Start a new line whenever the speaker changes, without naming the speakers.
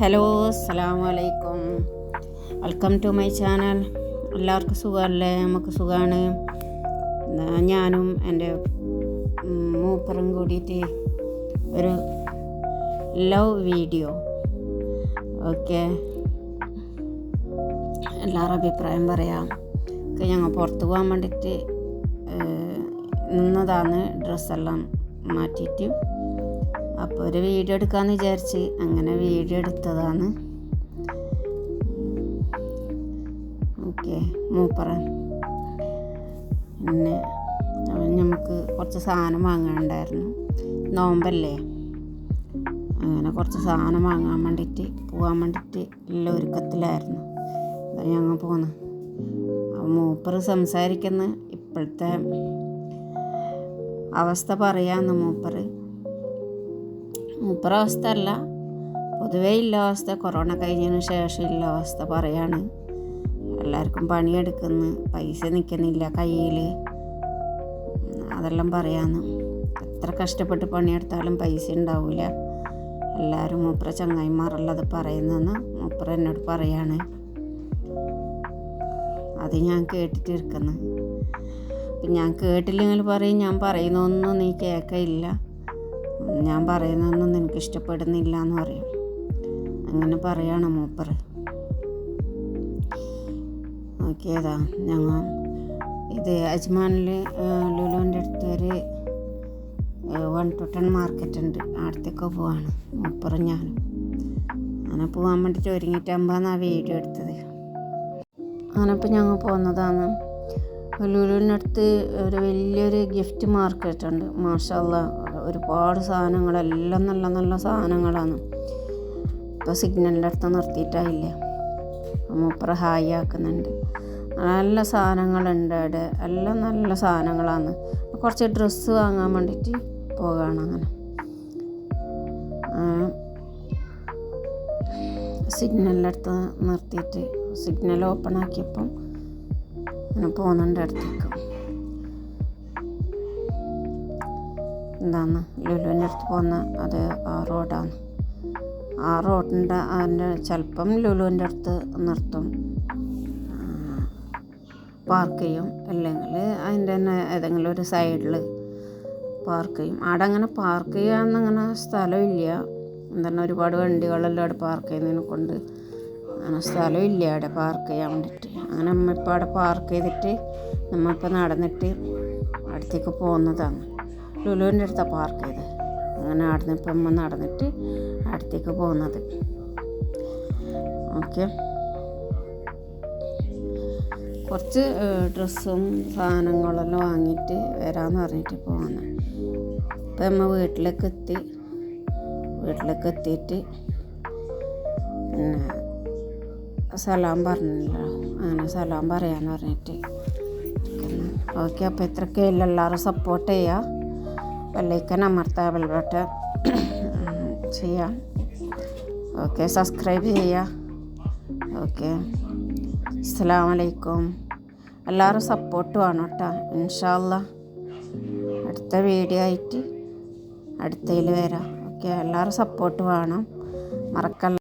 Hello അസ്സാം അലൈക്കും welcome to my channel. എല്ലാവർക്കും സുഖമല്ലേ? നമുക്ക് സുഖമാണ്. ഞാനും എന്റെ മൂപ്പറും കൂടിയിട്ട് ഒരു ലവ് വീഡിയോ. ഓക്കെ. എല്ലാവരും അഭിപ്രായം പറയാം. ഒക്കെ ഞങ്ങൾ പുറത്ത് പോകാൻ വേണ്ടിയിട്ട് നിന്നതാണ് ഡ്രസ്സെല്ലാം മാറ്റിയിട്ട് അപ്പോൾ ഒരു വീഡിയോ എടുക്കാമെന്ന് വിചാരിച്ച് അങ്ങനെ വീഡിയോ എടുത്തതാണ്. ഓക്കെ മൂപ്പറ. പിന്നെ നമുക്ക് കുറച്ച് സാധനം വാങ്ങാനുണ്ടായിരുന്നു. നോമ്പല്ലേ? അങ്ങനെ കുറച്ച് സാധനം വാങ്ങാൻ വേണ്ടിയിട്ട് പോകാൻ വേണ്ടിയിട്ട് ഉള്ള ഒരുക്കത്തിലായിരുന്നു. അതാ ഞങ്ങൾ അപ്പോൾ മൂപ്പർ സംസാരിക്കുന്ന ഇപ്പോഴത്തെ അവസ്ഥ പറയാമെന്ന് മൂപ്പർ മൂപ്പറ അവസ്ഥ അല്ല പൊതുവേ ഇല്ല അവസ്ഥ. കൊറോണ കഴിഞ്ഞതിന് ശേഷം ഇല്ല അവസ്ഥ പറയാണ്. എല്ലാവർക്കും പണിയെടുക്കുന്നു. പൈസ നിൽക്കുന്നില്ല കയ്യിൽ അതെല്ലാം പറയാന്ന്. എത്ര കഷ്ടപ്പെട്ട് പണിയെടുത്താലും പൈസ ഉണ്ടാവില്ല എല്ലാവരും മൂപ്പറ ചങ്ങായിമാറുള്ളത് പറയുന്നതെന്ന് മൂപ്പറ എന്നോട് പറയാണ്. അത് ഞാൻ കേട്ടിട്ട് ഇരിക്കുന്നു ഞാൻ കേട്ടില്ലെങ്കിൽ പറയും ഞാൻ പറയുന്നൊന്നും നീ കേൾക്കയില്ല. ഞാൻ പറയുന്നതൊന്നും നിനക്ക് ഇഷ്ടപ്പെടുന്നില്ല എന്ന് പറയും. അങ്ങനെ പറയാണ് മൂപ്പർ. നോക്കിയതാ ഞങ്ങൾ ഇത് അജ്മാനിൽ ലുലുവിന്റെ അടുത്ത് ഒരു വൺ ടു ടെൻ മാർക്കറ്റ് ഉണ്ട്. അടുത്തേക്ക് പോവാണ് മൂപ്പറും ഞാനും. അങ്ങനെ പോകാൻ വേണ്ടിയിട്ട് ഒരുങ്ങിയിട്ടാകുമ്പോഴാണ് ആ വീഡിയോ എടുത്തത്. അങ്ങനെ ഇപ്പോൾ ഞങ്ങൾ പോകുന്നതാണ് ലുലുവിനടുത്ത് ഒരു വലിയൊരു ഗിഫ്റ്റ് മാർക്കറ്റ് ഉണ്ട്. മാഷല്ല ഒരുപാട് സാധനങ്ങളെല്ലാം നല്ല നല്ല സാധനങ്ങളാണ്. ഇപ്പോൾ സിഗ്നലിന്റെ അടുത്ത് നിർത്തിയിട്ടായില്ലേ? മൂപ്പറ ഹായ് ആക്കുന്നുണ്ട്. നല്ല സാധനങ്ങളുണ്ട് അവിടെ. എല്ലാം നല്ല സാധനങ്ങളാണ്. കുറച്ച് ഡ്രസ്സ് വാങ്ങാൻ വേണ്ടിയിട്ട് പോവുകയാണ് അങ്ങനെ. സിഗ്നലിന്റെ അടുത്ത് നിർത്തിയിട്ട് സിഗ്നൽ ഓപ്പൺ ആക്കിയപ്പം അങ്ങനെ പോകുന്നുണ്ട് അടുത്തേക്ക്. എന്താണ്? ലുലുവിന്റെ അടുത്ത് പോകുന്ന അത് ആ റോഡാണ്. ആ റോഡിന്റെ അതിന്റെ ചിലപ്പം ലുലുവിന്റെ അടുത്ത് നിർത്തും. പാർക്ക് ചെയ്യും. അല്ലെങ്കിൽ അതിന്റെ തന്നെ ഏതെങ്കിലും ഒരു സൈഡിൽ പാർക്ക് ചെയ്യും. അവിടെ അങ്ങനെ പാർക്ക് ചെയ്യാനങ്ങനെ സ്ഥലമില്ല. എന്താണ്? ഒരുപാട് വണ്ടികളെല്ലാം അവിടെ പാർക്ക് ചെയ്യുന്നതിനെ കൊണ്ട് അങ്ങനെ സ്ഥലമില്ല അവിടെ പാർക്ക് ചെയ്യാൻ വേണ്ടിയിട്ട്. അങ്ങനെ നമ്മളിപ്പോൾ അവിടെ പാർക്ക് ചെയ്തിട്ട് നമ്മളിപ്പോൾ നടന്നിട്ട് അടുത്തേക്ക് പോകുന്നതാണ്. ലുലുവിന്റെ അടുത്താണ് പാർക്ക് ചെയ്തത് അങ്ങനെ അവിടുന്ന് ഇപ്പം നടന്നിട്ട് അടുത്തേക്ക് പോകുന്നത്. ഓക്കെ കുറച്ച് ഡ്രസ്സും സാധനങ്ങളെല്ലാം വാങ്ങിയിട്ട് വരാമെന്ന് പറഞ്ഞിട്ട് പോകുന്നത് ഇപ്പം നമ്മൾ വീട്ടിലേക്ക് എത്തി. വീട്ടിലേക്ക് എത്തിയിട്ട് പിന്നെ സലാം പറഞ്ഞല്ലോ അങ്ങനെ സലാം പറയാന്ന് പറഞ്ഞിട്ട്. ഓക്കെ അപ്പോൾ ഇത്രയൊക്കെ എല്ലാവരും സപ്പോർട്ട് ചെയ്യുക ബെല്ലൈക്കൻ അമർത്താ ബെൽബട്ട ചെയ്യാം. ഓക്കെ സബ്സ്ക്രൈബ് ചെയ്യുക ഓക്കെ. അസ്സാം വലൈക്കും എല്ലാവരും സപ്പോർട്ട് വേണം കേട്ടോ ഇൻഷാല്ല അടുത്ത വീഡിയോ ആയിട്ട് അടുത്തതിൽ വരാം. ഓക്കെ എല്ലാവരും സപ്പോർട്ട് വേണം. മറക്കല്ല.